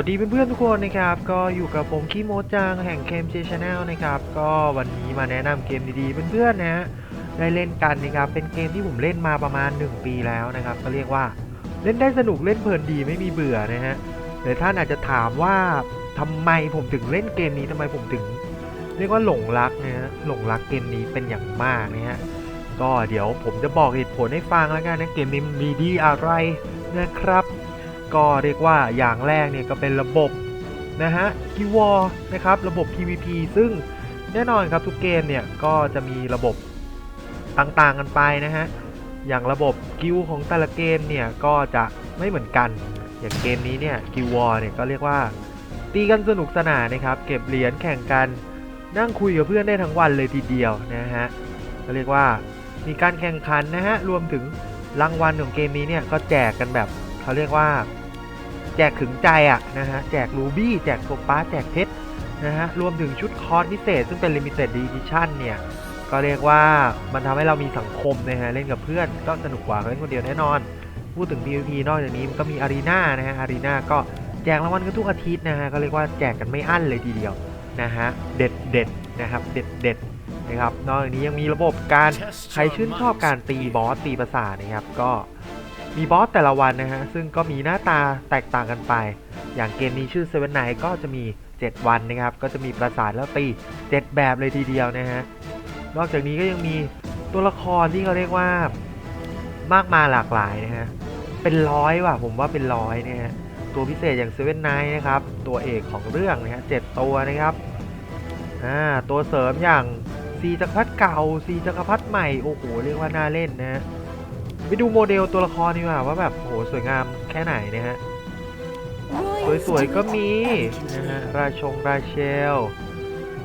วัสดีเพื่อนๆทุกคนนะครับ ก็อยู่กับผมคีโมจังแห่งเคมเจชแนลนะครับ ก็วันนี้มาแนะนำเกมดีๆเพื่อนๆนะฮะได้เล่นกันนะครับ เป็นเกมที่ผมเล่นมาประมาณ 1 ปีแล้วนะครับ ก็เรียกว่าเล่นได้สนุกเล่นเพลินดีไม่มีเบื่อนะฮะเดี๋ยวท่านอาจจะถามว่าทำไมผมถึงเล่นเกมนี้ทำไมผมถึง เรียกว่าหลงรักนะฮะหลงรักเกมนี้เป็นอย่างมากนะฮะก็เดี๋ยวผมจะบอกเหตุผลให้ฟังแล้วกันนะเกมนี้มีดีอะไรนะครับ ก็เรียกว่าอย่างแรกเนี่ยก็เป็นระบบนะฮะกิวอนะครับระบบ PVP ซึ่งแน่นอนครับทุกเกมเนี่ยก็จะมีระบบต่างๆกันไปนะฮะอย่างระบบกิวของแต่ละเกมเนี่ยก็จะไม่เหมือนกัน อย่างเกมนี้เนี่ยกิวอเนี่ยก็เรียกว่า ตีกันสนุกสนานนะครับ เก็บเหรียญแข่งกันนั่งคุยกับเพื่อนได้ทั้งวันเลยทีเดียวนะฮะก็เรียกว่ามีการแข่งขันนะฮะรวมถึงรางวัลของเกมนี้เนี่ยก็แจกกันแบบเขาเรียกว่า แจกถึงใจอะนะฮะแจกรูบี้แจกโซปาแจกเพชรนะฮะรวมถึงชุดคอร์สพิเศษ ซึ่งเป็น Limited Edition เนี่ยก็เรียกว่ามันทำให้เรามีสังคมนะฮะเล่นกับเพื่อนก็สนุกกว่าเล่นคนเดียวแน่นอน พูดถึง PVP นอกจากนี้มันก็มีอารีนานะฮะอารีนาก็แจกรางวัลกันทุกอาทิตย์นะฮะก็เรียกว่าแจกกันไม่อั้นเลยทีเดียวนะฮะเด็ดเด็ดนะครับเด็ดเด็ดนะครับนอกจากนี้ยังมีระบบการใครชื่นชอบการตีบอสตีประสาทนะครับก็ มีบอสแต่ละวันนะฮะ ซึ่งก็มีหน้าตาแตกต่างกันไป อย่างเกมนี้ชื่อ Seven Night ก็จะมี 7 วันนะครับ ก็จะมีประสาทแล้วตี 7 แบบเลยทีเดียวนะฮะ นอกจากนี้ก็ยังมีตัวละครที่เขาเรียกว่ามากมายหลากหลายนะฮะ เป็นร้อยว่ะผมว่าเป็นร้อยนะฮะ ตัวพิเศษอย่าง Seven Night นะครับ ตัวเอกของเรื่องนะฮะเจ็ดตัวนะครับ อ่า ตัวเสริมอย่างซีจักรพรรดิเก่าซีจักรพรรดิใหม่ โอ้โห เรียกว่าน่าเล่นนะฮะ ไปดูโมเดลตัวละครดีกว่าว่าแบบโอ้โหสวยงามแค่ไหนนะฮะสวยๆก็มีนะฮะราชงราเชล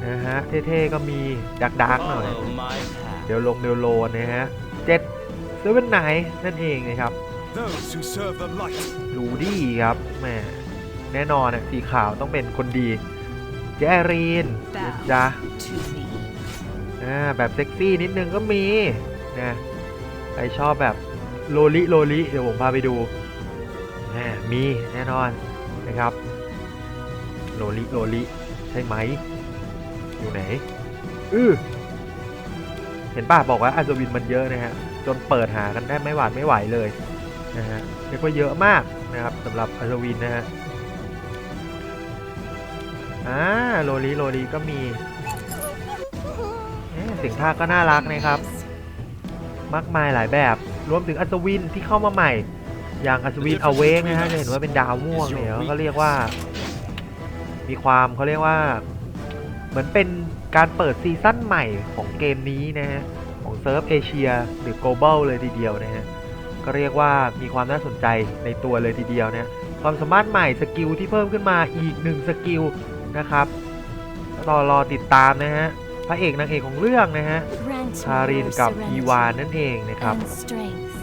นะฮะเท่ๆก็มีดักดักๆหน่อยเดี๋ยวลงเดี๋ยวโลนนะฮะเจ็ดเซเว่นไนนั่นเองนะครับ Those who serve the light รูดี้ครับแหมแน่นอนอะสีขาวต้องเป็นคนดีเจอรีนนะจ๊ะ to me. อ่าแบบเซ็กซี่นิดนึงก็มีนะ ใครชอบแบบโลลิโลลิเดี๋ยวผมพาไปดูมมีแน่นอนนะครับโลลิโลลิใช่ไหม อยู่ไหน อือเห็นป่ะบอกว่าอัศวินมันเยอะนะฮะ จนเปิดหากันได้ไม่หวาดไม่ไหวเลยนะฮะเรียกว่าเยอะมากนะครับสำหรับอัศวินนะฮะอ่าโลลิโลลิก็มีเสียงภาก็น่ารักนะครับ มากมายหลายแบบ รวมถึงอัศวินที่เข้ามาใหม่ อย่างอัศวินอเวกนะฮะจะเห็นว่าเป็นดาวม่วงเนี่ยเขาก็เรียกว่า มีความเขาเรียกว่า เหมือนเป็นการเปิดซีซั่นใหม่ของเกมนี้นะฮะของเซิร์ฟเอเชียหรือ global เลยทีเดียวนะฮะก็เรียกว่ามีความน่าสนใจในตัวเลยทีเดียวนะความสามารถใหม่สกิลที่เพิ่มขึ้นมาอีกหนึ่งสกิลนะครับก็รอรอติดตามนะฮะ พระเอกนางเอกของเรื่องนะฮะ Grant คาริน your กับ serenity อีวานนั่นเองนะครับ and strength.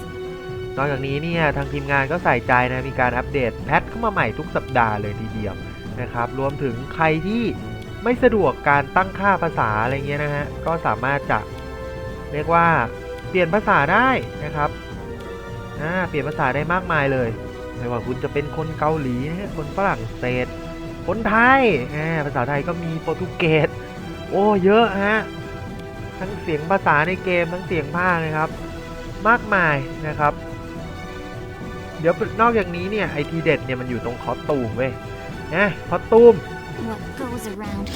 นอกจากนี้เนี่ยทางทีมงานก็ใส่ใจนะมีการอัปเดตแพทเข้ามาใหม่ทุกสัปดาห์เลยทีเดียวนะครับรวมถึงใครที่ไม่สะดวกการตั้งค่าภาษาอะไรเงี้ยนะฮะก็สามารถจะเรียกว่าเปลี่ยนภาษาได้นะครับอ่าเปลี่ยนภาษาได้มากมายเลยไม่ว่าคุณจะเป็นคนเกาหลีนะฮะคนฝรั่งเศสคนไทยอ่าภาษาไทยก็มีโปรตุเกส โอ้เยอะฮะ ทั้งเสียงภาษาในเกมทั้งเสียงภาคนะครับ มากมายนะครับ เดี๋ยวนอกจากนี้เนี่ยไอทีเด็ดเนี่ยมันอยู่ตรงคอตูมเว้ยนะคอตูม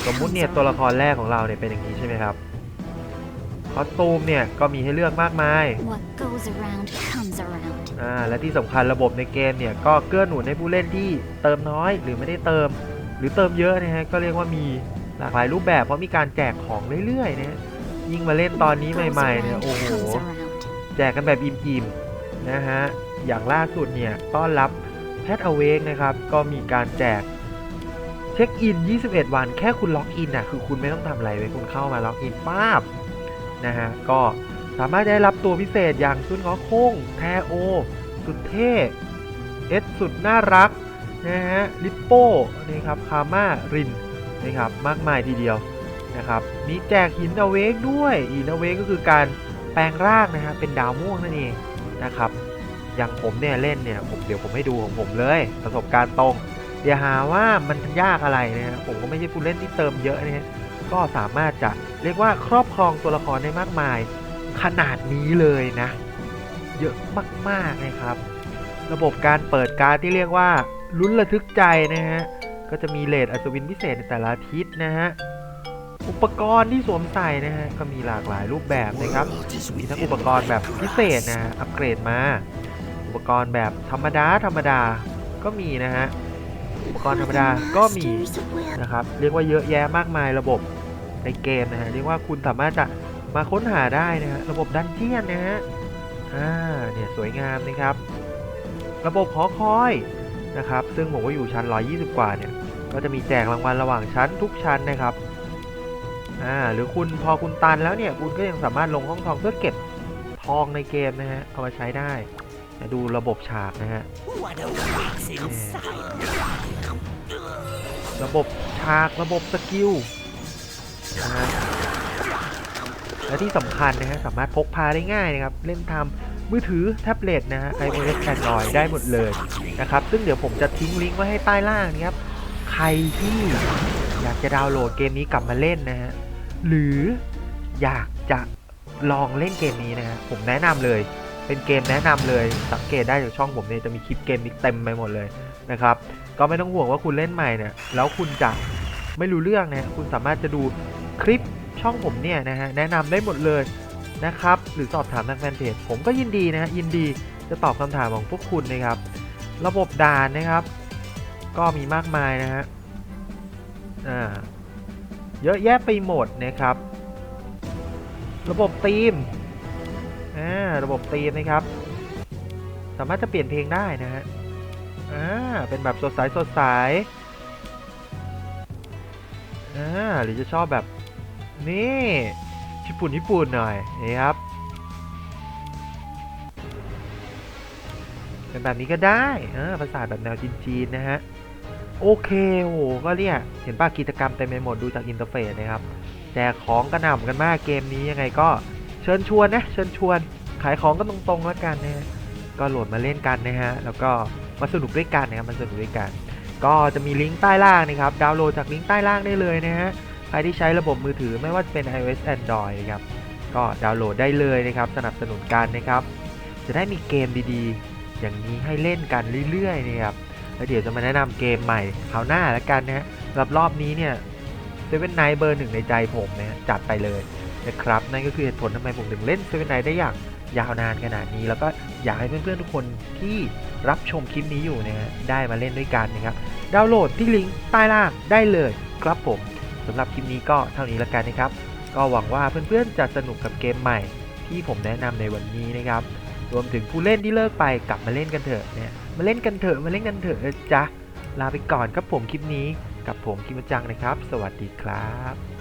สมมุติเนี่ยตัวละครแรกของเราเนี่ยเป็นอย่างนี้ใช่ไหมครับคอสตูมเนี่ยก็มีให้เลือกมากมาย อ่า และที่สำคัญระบบในเกมเนี่ยก็เกื้อหนุนให้ผู้เล่นที่เติมน้อยหรือไม่ได้เติม หรือเติมเยอะนะฮะก็เรียกว่ามี หลากหลายรูปแบบเพราะมีการแจกของเรื่อยๆนะฮะยิ่งมาเล่นตอนนี้ What goes ใหม่ๆเนี่ย around โอ้โห comes around. แจกกันแบบอิ่มๆนะฮะอย่างล่าสุดเนี่ยต้อนรับแพทอเวกนะครับก็มีการแจกเช็คอิน 21 วัน แค่คุณล็อกอินน่ะคือคุณไม่ต้องทำอะไรเลยคุณเข้ามาล็อกอินป้าบนะฮะก็สามารถได้รับตัวพิเศษอย่างซุนงอโค้งแทโอ สุดเท่เอสสุดน่ารักนะฮะลิปโป้นะครับคาม่าริน นะครับมากมายทีเดียวนะครับมีแจกหินอเวกด้วยหินอเวกก็คือการแปลงร่างนะฮะเป็นดาวม่วงนั่นเองนะครับอย่างผมเนี่ยเล่นเนี่ยผมเดี๋ยวผมให้ดูของผมเลย ประสบการณ์ตรงเดี๋ยวหาว่ามันยากอะไรนะฮะผมก็ไม่ใช่ผู้เล่นที่เติมเยอะนะฮะก็สามารถจะเรียกว่าครอบครองตัวละครได้มากมาย ขนาดนี้เลยนะ เยอะมากๆนะครับ ระบบการเปิดการ์ดที่เรียกว่าลุ้นระทึกใจนะฮะ ก็จะมีเลทอัศวินพิเศษในแต่ละอาทิตย์นะฮะ อุปกรณ์ที่สวมใส่นะฮะ ก็มีหลากหลายรูปแบบนะครับ มีทั้งอุปกรณ์แบบพิเศษนะฮะ อัปเกรดมา อุปกรณ์แบบธรรมดาธรรมดา ก็มีนะฮะ อุปกรณ์ธรรมดา ก็มีนะครับ เรียกว่าเยอะแยะมากมายระบบในเกมนะฮะ เรียกว่าคุณสามารถจะมาค้นหาได้นะฮะ ระบบดันเจียนนะฮะ อ่า เนี่ยสวยงามนะครับ ระบบหอคอย นะครับ ซึ่งผมก็อยู่ชั้น 120 กว่าเนี่ย ก็จะมีแจกรางวัลระหว่างชั้นทุกชั้นนะครับ อ่า หรือคุณพอคุณตันแล้วเนี่ย คุณก็ยังสามารถลงห้องทองเพื่อเก็บทองในเกมนะฮะ เอามาใช้ได้เดี๋ยวดูระบบฉากนะฮะ What awaits inside? ระบบฉากระบบสกิลนะฮะและที่สำคัญนะฮะสามารถพกพาได้ง่ายนะครับ เล่นทำ มือถือแท็บเล็ตนะฮะ iOS Android ได้หมดเลยนะครับ ซึ่งเดี๋ยวผมจะทิ้งลิงก์ไว้ให้ใต้ล่างนะครับ ใครที่อยากจะดาวน์โหลดเกมนี้กลับมาเล่นนะฮะ หรืออยากจะลองเล่นเกมนี้นะฮะ ผมแนะนำเลย เป็นเกมแนะนำเลย สังเกตได้จากช่องผมเนี่ยจะมีคลิปเกมนี้เต็มไปหมดเลยนะครับ ก็ไม่ต้องห่วงว่าคุณเล่นใหม่เนี่ย แล้วคุณจะไม่รู้เรื่องนะ คุณสามารถจะดูคลิปช่องผมเนี่ยนะฮะ แนะนำได้หมดเลย นะครับ หรือสอบถามทางแฟนเพจผมก็ยินดีนะฮะยินดีจะตอบคำถามของพวกคุณนะครับ ระบบด่านนะครับ ก็มีมากมายนะฮะอ่าเยอะแยะไปหมดนะครับ ระบบธีมอ่าระบบธีมนะครับ สามารถจะเปลี่ยนเพลงได้นะฮะอ่าเป็นแบบสดใสสดใสอ่าหรือจะชอบแบบนี่ ญี่ปุ่นญี่ปุ่นหน่อยนี่ครับเป็นแบบนี้ก็ได้เออภาษาแบบแนวจีนๆนะฮะโอเคโหก็เนี่ยเห็นป่ะกิจกรรมเต็มไปหมดดูจากอินเทอร์เฟซนะครับแจกของกระหน่ำกันมากเกมนี้ยังไงก็เชิญชวนนะเชิญชวนขายของก็ตรงๆแล้วกันนะฮะก็โหลดมาเล่นกันนะฮะแล้วก็มาสนุกด้วยกันนะครับมาสนุกด้วยกัน ก็จะมีลิงก์ใต้ล่างนะครับดาวน์โหลดจากลิงก์ใต้ล่างได้เลยนะฮะ รที่ใช้ระบบมือถือไม่ว่าจะเป็น iOS Android นะครับก็ดาวน์โหลดได้เลยนะครับ สนับสนุนกันนะครับ จะได้มีเกมดีๆ อย่างนี้ให้เล่นกันเรื่อยๆนะครับแล้วเดี๋ยวจะมาแนะนำเกมใหม่คราวหน้าแล้วกันนะฮะสำหรับรอบนี้เนี่ยเซเว่นไนเบอร์หนึ่งในใจผมนะฮะจัดไปเลยนะครับ นั่นก็คือเหตุผลทำไมผมถึงเล่นเซเว่นไนได้อย่างยาวนานขนาดนี้ แล้วก็อยากให้เพื่อนๆทุกคนที่รับชมคลิปนี้อยู่นะฮะได้มาเล่นด้วยกันนะครับ ดาวน์โหลดที่ลิงก์ใต้ล่างได้เลยครับผม สำหรับคลิปนี้ก็เท่านี้แล้วกันนะครับ ก็หวังว่าเพื่อนๆจะสนุกกับเกมใหม่ที่ผมแนะนำในวันนี้นะครับ รวมถึงผู้เล่นที่เลิกไปกลับมาเล่นกันเถอะเนี่ยมาเล่นกันเถอะมาเล่นกันเถอะจ้ะลาไปก่อนครับผมคลิปนี้กับผมคิมจังนะครับ สวัสดีครับ